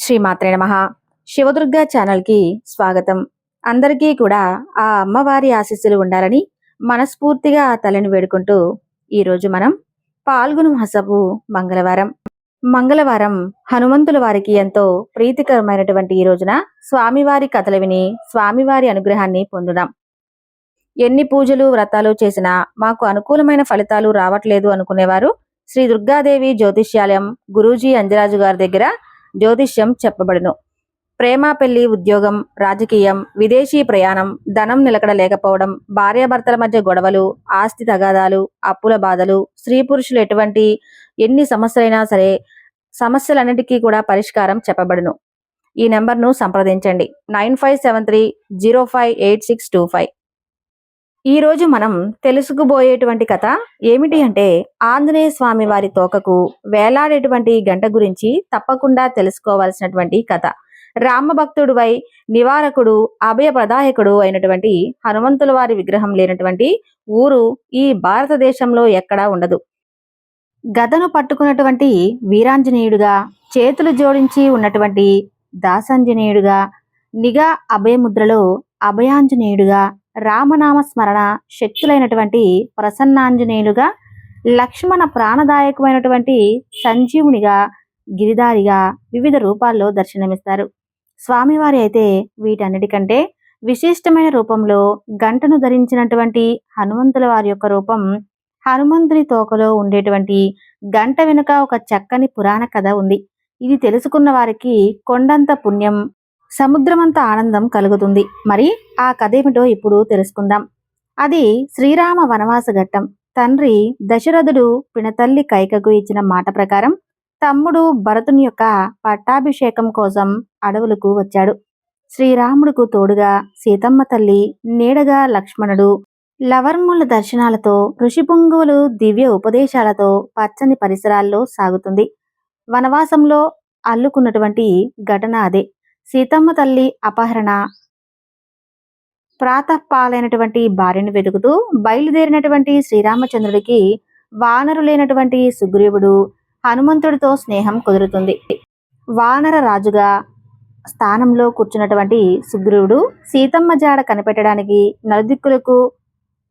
శ్రీమాత్రే నమ. శివదుర్గ ఛానల్కి స్వాగతం. అందరికీ కూడా ఆ అమ్మవారి ఆశీస్సులు ఉండాలని మనస్ఫూర్తిగా తలని వేడుకుంటూ ఈరోజు మనం పాల్గొను మాసపు మంగళవారం. మంగళవారం హనుమంతుల వారికి ఎంతో ప్రీతికరమైనటువంటి ఈ రోజున స్వామివారి కథలు విని స్వామివారి అనుగ్రహాన్ని పొందుదాం. ఎన్ని పూజలు వ్రతాలు చేసినా మాకు అనుకూలమైన ఫలితాలు రావట్లేదు అనుకునేవారు శ్రీ దుర్గాదేవి జ్యోతిష్యాలయం గురూజీ అంజరాజు గారి దగ్గర జ్యోతిష్యం చెప్పబడును. ప్రేమ పెళ్ళి ఉద్యోగం రాజకీయం విదేశీ ప్రయాణం ధనం నిలకడ లేకపోవడం భార్యాభర్తల మధ్య గొడవలు ఆస్తి తగాదాలు అప్పుల బాధలు స్త్రీ పురుషులు ఎటువంటి ఎన్ని సమస్యలైనా సరే సమస్యలన్నిటికీ కూడా పరిష్కారం చెప్పబడును. ఈ నెంబర్ను సంప్రదించండి. Nine five seven three zero five eight six two five. ఈరోజు మనం తెలుసుకుబోయేటువంటి కథ ఏమిటి అంటే ఆంజనేయ స్వామి వారి తోకకు వేలాడేటువంటి గంట గురించి తప్పకుండా తెలుసుకోవాల్సినటువంటి కథ. రామభక్తుడువై నివారకుడు అభయ ప్రదాయకుడు అయినటువంటి హనుమంతుల వారి విగ్రహం లేనటువంటి ఊరు ఈ భారతదేశంలో ఎక్కడా ఉండదు. గదను పట్టుకున్నటువంటి వీరాంజనేయుడుగా చేతులు జోడించి ఉన్నటువంటి దాసాంజనేయుడుగా నిఘా అభయముద్రలో అభయాంజనేయుడుగా రామనామ స్మరణ శక్తులైనటువంటి ప్రసన్నాంజనేయులుగా లక్ష్మణ ప్రాణదాయకమైనటువంటి సంజీవునిగా గిరిదారిగా వివిధ రూపాల్లో దర్శనమిస్తారు. స్వామివారి అయితే వీటన్నిటికంటే విశిష్టమైన రూపంలో గంటను ధరించినటువంటి హనుమంతుల వారి యొక్క రూపం హనుమంతుని తోకలో ఉండేటువంటి గంట వెనుక ఒక చక్కని పురాణ కథ ఉంది. ఇది తెలుసుకున్న వారికి కొండంత పుణ్యం సముద్రమంత ఆనందం కలుగుతుంది. మరి ఆ కథ ఏమిటో ఇప్పుడు తెలుసుకుందాం. అది శ్రీరామ వనవాస ఘట్టం. తండ్రి దశరథుడు పినతల్లి కైకకు ఇచ్చిన మాట ప్రకారం తమ్ముడు భరతుని యొక్క పట్టాభిషేకం కోసం అడవులకు వచ్చాడు. శ్రీరాముడుకు తోడుగా సీతమ్మ తల్లి నీడగా లక్ష్మణుడు లవర్ముల దర్శనాలతో ఋషిపుంగువులు దివ్య ఉపదేశాలతో పచ్చని పరిసరాల్లో సాగుతుంది. వనవాసంలో అల్లుకున్నటువంటి ఘటన అదే. సీతమ్మ తల్లి అపహరణ. ప్రాతపాలైనటువంటి భార్యను వెతుకుతూ బయలుదేరినటువంటి శ్రీరామచంద్రుడికి వానరులైనటువంటి సుగ్రీవుడు హనుమంతుడితో స్నేహం కుదురుతుంది. వానర రాజుగా స్థానంలో కూర్చున్నటువంటి సుగ్రీవుడు సీతమ్మ జాడ కనిపెట్టడానికి నలుదిక్కులకు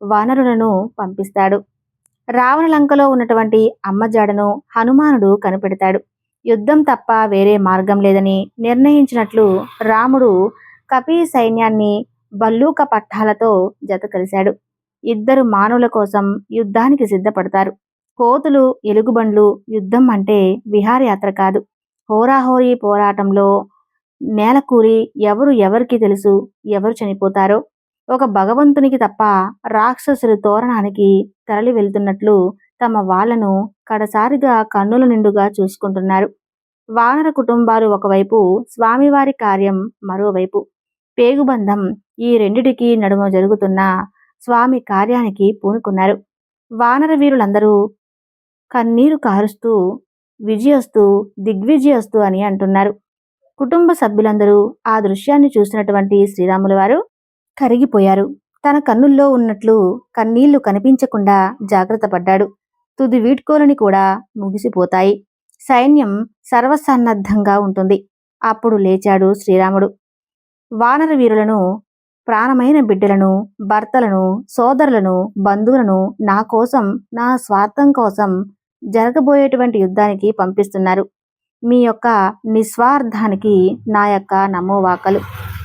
వానరులను పంపిస్తాడు. రావణ లంకలో ఉన్నటువంటి అమ్మ జాడను హనుమానుడు కనిపెడతాడు. యుద్ధం తప్ప వేరే మార్గం లేదని నిర్ణయించినట్లు రాముడు కపి సైన్యాన్ని బల్లూక పట్టాలతో జత కలిశాడు. ఇద్దరు మానవుల కోసం యుద్ధానికి సిద్ధపడతారు. కోతులు ఎలుగుబండ్లు యుద్ధం అంటే విహారయాత్ర కాదు. హోరాహోరీ పోరాటంలో నేలకూరి ఎవరు ఎవరికి తెలుసు ఎవరు చనిపోతారో. ఒక భగవంతునికి తప్ప రాక్షసులు తోరణానికి తరలి వెళ్తున్నట్లు తమ వాళ్ళను కడసారిగా కన్నుల నిండుగా చూసుకుంటున్నారు. వానర కుటుంబాలు ఒకవైపు స్వామివారి కార్యం మరోవైపు. పేగుబంధం ఈ రెండిటికి నడుమ జరుగుతున్న స్వామి కార్యానికి పూనుకున్నారు. వానర వీరులందరూ కన్నీరు కారుస్తూ విజయస్తు దిగ్విజయస్తు అని అంటున్నారు. కుటుంబ సభ్యులందరూ ఆ దృశ్యాన్ని చూసినటువంటి శ్రీరాములు వారు కరిగిపోయారు. తన కన్నుల్లో ఉన్నట్లు కన్నీళ్ళు కనిపించకుండా జాగ్రత్త పడ్డాడు. తుది వీడ్కోలని కూడా ముగిసిపోతాయి. సైన్యం సర్వసన్నద్ధంగా ఉంటుంది. అప్పుడు లేచాడు శ్రీరాముడు. వానర వీరులను ప్రాణమైన బిడ్డలను భర్తలను సోదరులను బంధువులను నా కోసం నా స్వార్థం కోసం జరగబోయేటువంటి యుద్ధానికి పంపిస్తున్నారు. మీ యొక్క నిస్వార్థానికి నా యొక్క నమోవాకలు.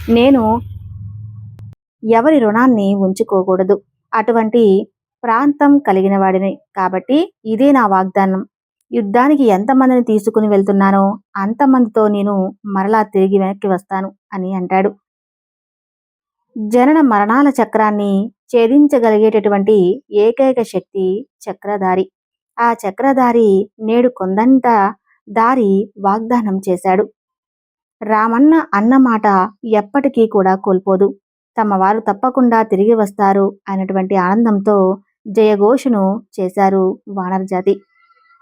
నేను ఎవరి రుణాన్ని ఉంచుకోకూడదు. అటువంటి ప్రాంతం కలిగిన వాడిని. కాబట్టి ఇదే నా వాగ్దానం. యుద్ధానికి ఎంతమందిని తీసుకుని వెళ్తున్నానో అంతమందితో నేను మరలా తిరిగి వెనక్కి వస్తాను అని అంటాడు. జనన మరణాల చక్రాన్ని ఛేదించగలిగేటటువంటి ఏకైక శక్తి చక్రధారి. ఆ చక్రధారి నేడు కొందంత దారి వాగ్దానం చేశాడు. రామన్న అన్నమాట ఎప్పటికీ కూడా కోల్పోదు. తమ వారు తప్పకుండా తిరిగి వస్తారు అనేటువంటి ఆనందంతో జయఘోషను చేశారు వానరజాతి.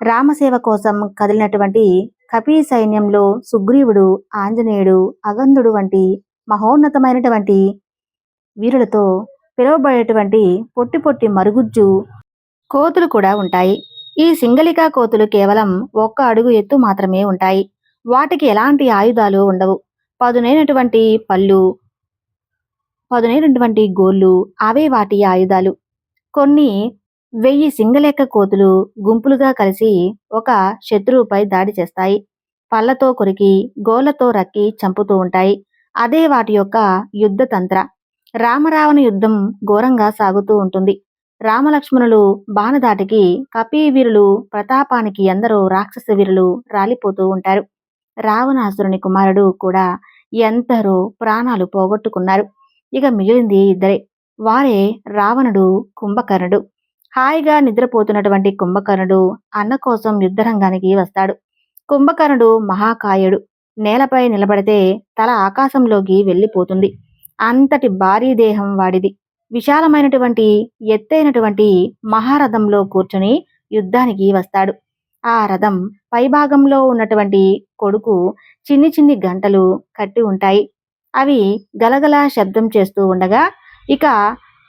రామసేవ కోసం కదిలినటువంటి కపి సైన్యంలో సుగ్రీవుడు ఆంజనేయుడు అగంధుడు వంటి మహోన్నతమైనటువంటి వీరులతో పిలువబడేటువంటి పొట్టి పొట్టి మరుగుజ్జు కోతులు కూడా ఉంటాయి. ఈ సింగలికా కోతులు కేవలం ఒక్క అడుగు ఎత్తు మాత్రమే ఉంటాయి. వాటికి ఎలాంటి ఆయుధాలు ఉండవు. పదునైనటువంటి పళ్ళు పదునైనటువంటి గోళ్ళు అవే వాటి ఆయుధాలు. కొన్ని వెయ్యి సింగలెక్క కోతులు గుంపులుగా కలిసి ఒక శత్రువుపై దాడి చేస్తాయి. పళ్ళతో కొరికి గోళ్ళతో రక్కి చంపుతూ ఉంటాయి. అదే వాటి యొక్క యుద్ధ తంత్ర. రామరావణ యుద్ధం ఘోరంగా సాగుతూ ఉంటుంది. రామలక్ష్మణులు బాణదాటికి కపీవీరులు ప్రతాపానికి ఎందరో రాక్షస వీరులు రాలిపోతూ ఉంటారు. రావణాసురుని కుమారుడు కూడా ఎందరో ప్రాణాలు పోగొట్టుకున్నారు. ఇక మిగిలింది ఇద్దరే. వారే రావణుడు కుంభకర్ణుడు. హాయిగా నిద్రపోతున్నటువంటి కుంభకర్ణుడు అన్న కోసం యుద్ధరంగానికి వస్తాడు. కుంభకర్ణుడు మహాకాయుడు. నేలపై నిలబడితే తల ఆకాశంలోకి వెళ్ళిపోతుంది. అంతటి భారీ దేహం వాడిది. విశాలమైనటువంటి ఎత్తైనటువంటి మహారథంలో కూర్చుని యుద్ధానికి వస్తాడు. ఆ రథం పైభాగంలో ఉన్నటువంటి కొడుకు చిన్ని చిన్ని గంటలు కట్టి ఉంటాయి. అవి గలగల శబ్దం చేస్తూ ఉండగా ఇక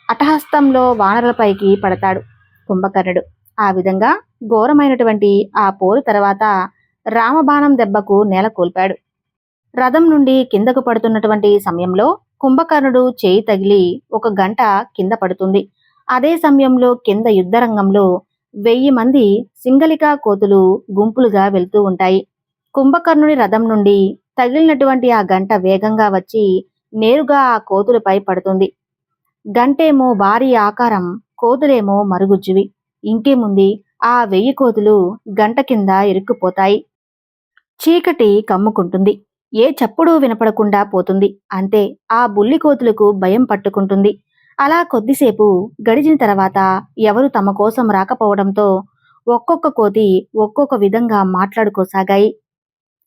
అటహస్తంలో వానరులపైకి పడతాడు కుంభకర్ణుడు. ఆ విధంగా ఘోరమైనటువంటి ఆ పోరు తర్వాత రామబాణం దెబ్బకు నేల కోల్పాడు. రథం నుండి కిందకు పడుతున్నటువంటి సమయంలో కుంభకర్ణుడు చేయి తగిలి ఒక గంట కింద పడుతుంది. అదే సమయంలో కింద యుద్ధరంగంలో వెయ్యి మంది సింగలికా కోతులు గుంపులుగా వెళ్తూ ఉంటాయి. కుంభకర్ణుడి రథం నుండి తగిలినటువంటి ఆ గంట వేగంగా వచ్చి నేరుగా ఆ కోతులపై పడుతుంది. గంటేమో భారీ ఆకారం కోతులేమో మరుగుజ్జువి. ఇంకేముంది? ఆ వెయ్యి కోతులు గంట కింద ఇరుక్కుపోతాయి. చీకటి కమ్ముకుంటుంది. ఏ చప్పుడు వినపడకుండా పోతుంది. అంతే ఆ బుల్లి కోతులకు భయం పట్టుకుంటుంది. అలా కొద్దిసేపు గడిచిన తర్వాత ఎవరు తమ కోసం రాకపోవడంతో ఒక్కొక్క కోతి ఒక్కొక్క విధంగా మాట్లాడుకోసాగాయి.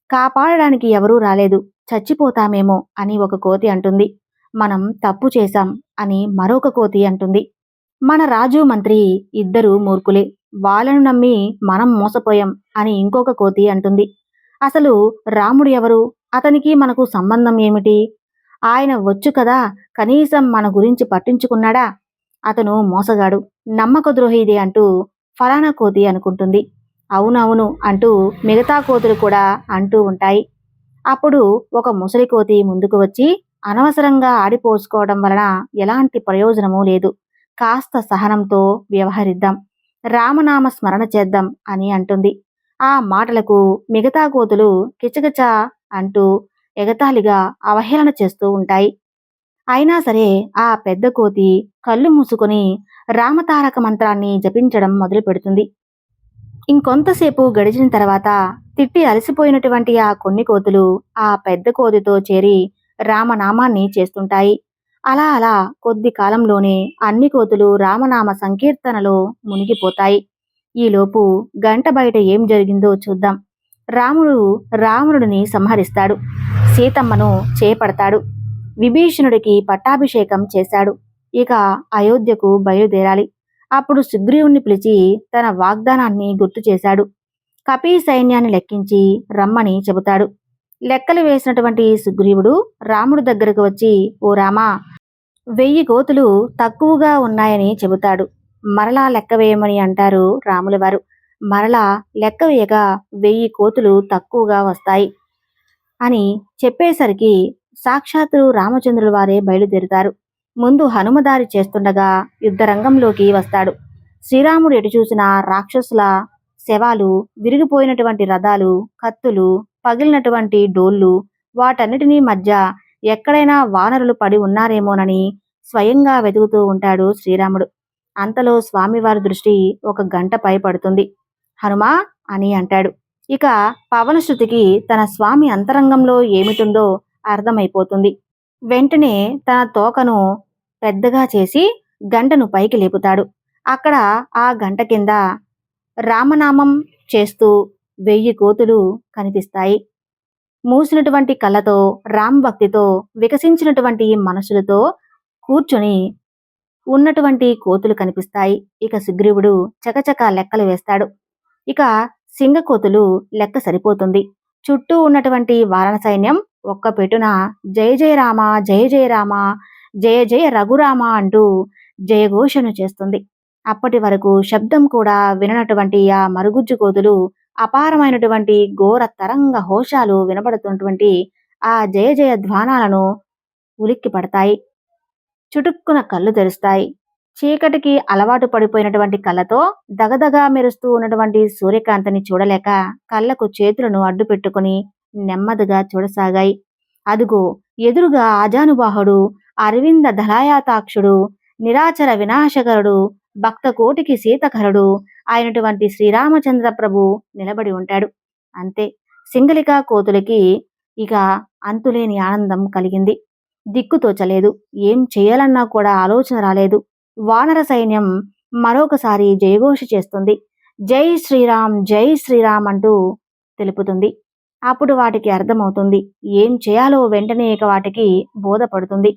కాపాడడానికి ఎవరూ రాలేదు. చచ్చిపోతామేమో అని ఒక కోతి అంటుంది. మనం తప్పు చేశాం. అని మరొక కోతి అంటుంది. మన రాజు మంత్రి ఇద్దరు మూర్ఖులే. వాళ్ళను నమ్మి మనం మోసపోయాం అని ఇంకొక కోతి అంటుంది. అసలు రాముడు ఎవరు? అతనికి మనకు సంబంధం ఏమిటి? ఆయన వచ్చు కదా కనీసం మన గురించి పట్టించుకున్నాడా? అతను మోసగాడు. నమ్మక ద్రోహిది అంటూ ఫలానా కోతి అనుకుంటుంది. అవునవును అంటూ మిగతా కోతులు కూడా అంటూ ఉంటాయి. అప్పుడు ఒక ముసలి కోతి ముందుకు వచ్చి అనవసరంగా ఆడిపోసుకోవడం వలన ఎలాంటి ప్రయోజనమూ లేదు. కాస్త సహనంతో వ్యవహరిద్దాం. రామనామ స్మరణ చేద్దాం అని అంటుంది. ఆ మాటలకు మిగతా కోతులు కిచకిచ అంటూ ఎగతాళిగా అవహేళన చేస్తూ ఉంటాయి. అయినా సరే ఆ పెద్ద కోతి కళ్ళు మూసుకొని రామతారక మంత్రాన్ని జపించడం మొదలు పెడుతుంది ఇంకొంతసేపు గడిచిన తర్వాత తిట్టి అలసిపోయినటువంటి ఆ కొన్ని కోతులు ఆ పెద్ద కోతితో చేరి రామనామాన్ని చేస్తుంటాయి. అలా అలా కొద్ది కాలంలోనే అన్ని కోతులు రామనామ సంకీర్తనలో మునిగిపోతాయి. ఈలోపు గంట బయట ఏం జరిగిందో చూద్దాం. రాముడు రావణుడిని సంహరిస్తాడు. సీతమ్మను చేపడతాడు. విభీషణుడికి పట్టాభిషేకం చేశాడు. ఇక అయోధ్యకు బయలుదేరాలి. అప్పుడు సుగ్రీవుణ్ణి పిలిచి తన వాగ్దానాన్ని గుర్తు చేశాడు. కపీ సైన్యాన్ని లెక్కించి రమ్మని చెబుతాడు. లెక్కలు వేసినటువంటి సుగ్రీవుడు రాముడి దగ్గరకు వచ్చి ఓ రామా వెయ్యి కోతులు తక్కువగా ఉన్నాయని చెబుతాడు. మరలా లెక్క వేయమని అంటారు రాములవారు మరలా లెక్క వేయగా వెయ్యి కోతులు తక్కువగా వస్తాయి అని చెప్పేసరికి సాక్షాత్తు రామచంద్రుల వారే బయలుదేరుతారు. ముందు హనుమదారి చేస్తుండగా యుద్ధరంగంలోకి వస్తాడు. శ్రీరాముడు ఎటు చూసిన రాక్షసుల శవాలు విరిగిపోయినటువంటి రథాలు కత్తులు పగిలినటువంటి డోళ్ళు వాటన్నిటినీ మధ్య ఎక్కడైనా వానరులు పడి ఉన్నారేమోనని స్వయంగా వెతుకుతూ ఉంటాడు శ్రీరాముడు. అంతలో స్వామివారి దృష్టి ఒక గంటపై పడుతుంది హనుమా అని అంటాడు. ఇక పవనశ్రుతికి తన స్వామి అంతరంగంలో ఏమిటుందో అర్థమైపోతుంది. వెంటనే తన తోకను పెద్దగా చేసి గంటను పైకి లేపుతాడు. అక్కడ ఆ గంట కింద రామనామం చేస్తూ వెయ్యి కోతులు కనిపిస్తాయి. మూసినటువంటి కళ్ళతో రామ్ భక్తితో వికసించినటువంటి మనసులతో కూర్చొని ఉన్నటువంటి కోతులు కనిపిస్తాయి. ఇక సుగ్రీవుడు చకచక లెక్కలు వేస్తాడు. ఇక సింగ కోతులు లెక్క సరిపోతుంది. చుట్టూ ఉన్నటువంటి వారణ సైన్యం ఒక్క పెటున జయ జయ రామ జయ జయ రామ జయ జయ రఘురామ అంటూ జయఘోషను చేస్తుంది. అప్పటి వరకు శబ్దం కూడా విననటువంటి ఆ మరుగుజ్జు కోతులు అపారమైనటువంటి ఘోర తరంగ హోషాలు వినబడుతున్నటువంటి ఆ జయ జయ ధ్వానాలను ఉలిక్కి పడతాయి. చుటుక్కున కళ్ళు తెరుస్తాయి. చీకటికి అలవాటు పడిపోయినటువంటి కళ్ళతో దగదగా మెరుస్తూ ఉన్నటువంటి సూర్యకాంతిని చూడలేక కళ్ళకు చేతులను అడ్డు పెట్టుకుని నెమ్మదిగా చూడసాగాయి. అదుగో ఎదురుగా ఆజానుబాహుడు అరవింద దళాయాతాక్షుడు నిరాచర వినాశకరుడు భక్త కోటికి సీతకరుడు అయినటువంటి శ్రీరామచంద్ర ప్రభు నిలబడి ఉంటాడు. అంతే. సింగలిక కోతులకి ఇక అంతులేని ఆనందం కలిగింది. దిక్కుతోచలేదు ఏం చేయాలన్నా కూడా ఆలోచన రాలేదు. వానర సైన్యం మరొకసారి జయఘోష చేస్తుంది. జై శ్రీరామ్ జై శ్రీరామ్ అంటూ తెలుపుతుంది. అప్పుడు వాటికి అర్థమవుతుంది. ఏం చేయాలో వెంటనే ఇక వాటికి బోధపడుతుంది.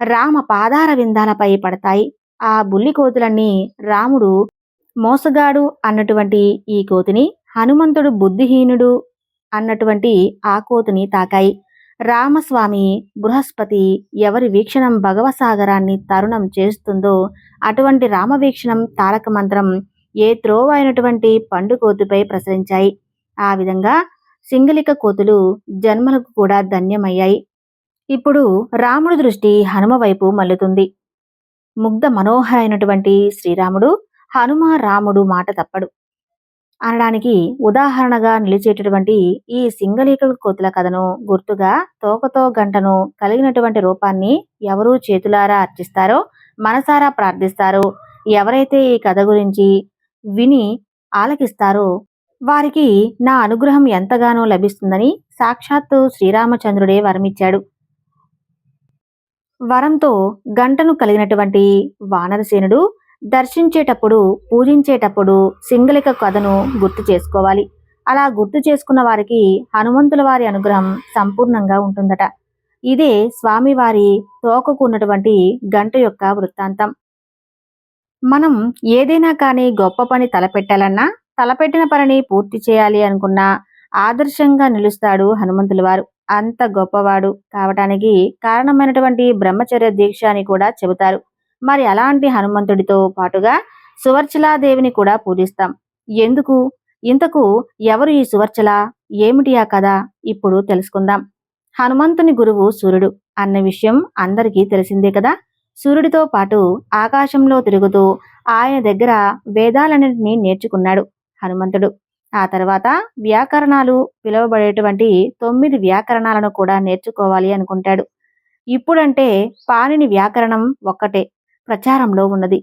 రామ పాదార విందాలపై పడతాయి. ఆ బుల్లి కోతులన్నీ రాముడు మోసగాడు అన్నటువంటి ఈ కోతిని హనుమంతుడు బుద్ధిహీనుడు అన్నటువంటి ఆ కోతిని తాకాయి. రామస్వామి బృహస్పతి ఎవరి వీక్షణం భగవసాగరాన్ని తరుణం చేస్తుందో అటువంటి రామవీక్షణం తారక మంత్రం ఏ త్రోవ అయినటువంటి పండు కోతిపై ప్రసరించాయి. ఆ విధంగా సింగలిక కోతులు జన్మలకు కూడా ధన్యమయ్యాయి. ఇప్పుడు రాముడి దృష్టి హనుమ వైపు మల్లుతుంది ముగ్ధ మనోహరైనటువంటి శ్రీరాముడు హనుమ రాముడు మాట తప్పడు. అనడానికి ఉదాహరణగా నిలిచేటటువంటి ఈ సింగలీకల కోతుల కథను గుర్తుగా తోకతో గంటను కలిగినటువంటి రూపాన్ని ఎవరు చేతులారా అర్చిస్తారో మనసారా ప్రార్థిస్తారో ఎవరైతే ఈ కథ గురించి విని ఆలకిస్తారో వారికి నా అనుగ్రహం ఎంతగానో లభిస్తుందని సాక్షాత్తు శ్రీరామచంద్రుడే వరమిచ్చాడు. వరంతో గంటను కలిగినటువంటి వానరసేనుడు దర్శించేటప్పుడు పూజించేటప్పుడు సింగలిక కథను గుర్తు చేసుకోవాలి. అలా గుర్తు చేసుకున్న వారికి హనుమంతుల వారి అనుగ్రహం సంపూర్ణంగా ఉంటుందట. ఇదే స్వామివారి తోకకున్నటువంటి గంట యొక్క వృత్తాంతం. మనం ఏదైనా కానీ గొప్ప పని తలపెట్టాలన్నా తలపెట్టిన పనిని పూర్తి చేయాలి అనుకున్నా ఆదర్శంగా నిలుస్తాడు హనుమంతుల వారు. అంత గొప్పవాడు కావటానికి కారణమైనటువంటి బ్రహ్మచర్య దీక్ష అని కూడా చెబుతారు. మరి అలాంటి హనుమంతుడితో పాటుగా సువర్చలాదేవిని కూడా పూజిస్తాం. ఎందుకు? ఇంతకు ఎవరు ఈ సువర్చల? ఏమిటి ఆ కథ? ఇప్పుడు తెలుసుకుందాం. హనుమంతుని గురువు సూర్యుడు అన్న విషయం అందరికీ తెలిసిందే కదా? సూర్యుడితో పాటు ఆకాశంలో తిరుగుతూ ఆయన దగ్గర వేదాలన్నింటినీ నేర్చుకున్నాడు హనుమంతుడు. ఆ తర్వాత వ్యాకరణాలు పిలువబడేటువంటి తొమ్మిది వ్యాకరణాలను కూడా నేర్చుకోవాలి అనుకుంటాడు. ఇప్పుడంటే పాణిని వ్యాకరణం ఒక్కటే. ప్రచారంలో ఉన్నది.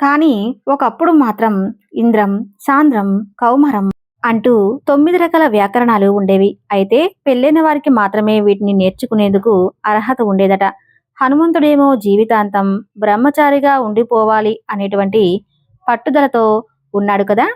కానీ ఒకప్పుడు మాత్రం ఇంద్రం సాంద్రం కౌమరం అంటూ తొమ్మిది రకాల వ్యాకరణాలు ఉండేవి. అయితే పెళ్ళైన వారికి మాత్రమే వీటిని నేర్చుకునేందుకు అర్హత ఉండేదట. హనుమంతుడేమో జీవితాంతం బ్రహ్మచారిగా ఉండిపోవాలి అనేటువంటి పట్టుదలతో ఉన్నాడు కదా?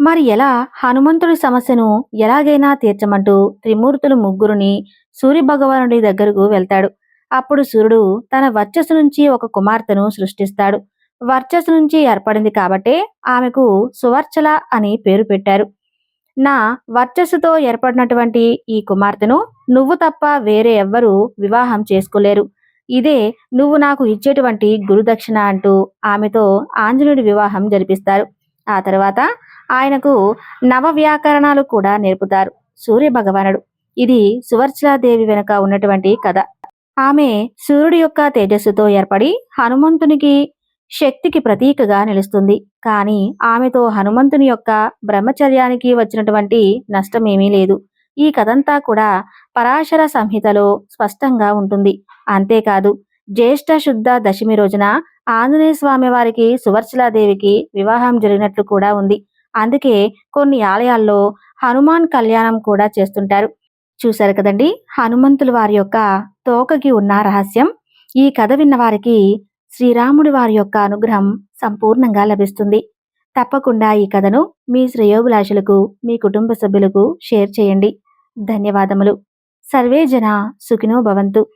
మరి ఎలా హనుమంతుడి సమస్యను ఎలాగైనా తీర్చమంటూ త్రిమూర్తులు ముగ్గురుని సూర్య భగవానుడి దగ్గరకు వెళ్తాడు. అప్పుడు సూర్యుడు తన వర్చస్సు నుంచి ఒక కుమార్తెను సృష్టిస్తాడు. వర్చస్సు నుంచి ఏర్పడింది కాబట్టే ఆమెకు సువర్చల అని పేరు పెట్టారు. నా వర్చస్సుతో ఏర్పడినటువంటి ఈ కుమార్తెను నువ్వు తప్ప వేరే ఎవ్వరూ వివాహం చేసుకోలేరు. ఇదే నువ్వు నాకు ఇచ్చేటువంటి గురుదక్షిణ అంటూ ఆమెతో ఆంజనేయుడి వివాహం జరిపిస్తారు. ఆ తర్వాత ఆయనకు నవ వ్యాకరణాలు కూడా నేర్పుతారు సూర్య భగవానుడు ఇది సువర్చలాదేవి వెనుక ఉన్నటువంటి కథ. ఆమె సూర్యుడి యొక్క తేజస్సుతో ఏర్పడి హనుమంతునికి శక్తికి ప్రతీకగా నిలుస్తుంది. కానీ ఆమెతో హనుమంతుని యొక్క బ్రహ్మచర్యానికి వచ్చినటువంటి నష్టమేమీ లేదు. ఈ కథంతా కూడా పరాశర సంహితలో స్పష్టంగా ఉంటుంది. అంతేకాదు జ్యేష్ఠ శుద్ధ దశమి రోజున ఆంజనేయ స్వామి వారికి సువర్చలాదేవికి వివాహం జరిగినట్లు కూడా ఉంది. అందుకే కొన్ని ఆలయాల్లో హనుమాన్ కళ్యాణం కూడా చేస్తుంటారు. చూశారు కదండి? హనుమంతుల వారి యొక్క తోకకి ఉన్న రహస్యం. ఈ కథ విన్న వారికి శ్రీరాముడి వారి యొక్క అనుగ్రహం సంపూర్ణంగా లభిస్తుంది. తప్పకుండా ఈ కథను మీ శ్రేయోభిలాషులకు మీ కుటుంబ సభ్యులకు షేర్ చేయండి. ధన్యవాదములు. సర్వే జన సుఖినో భవంతు.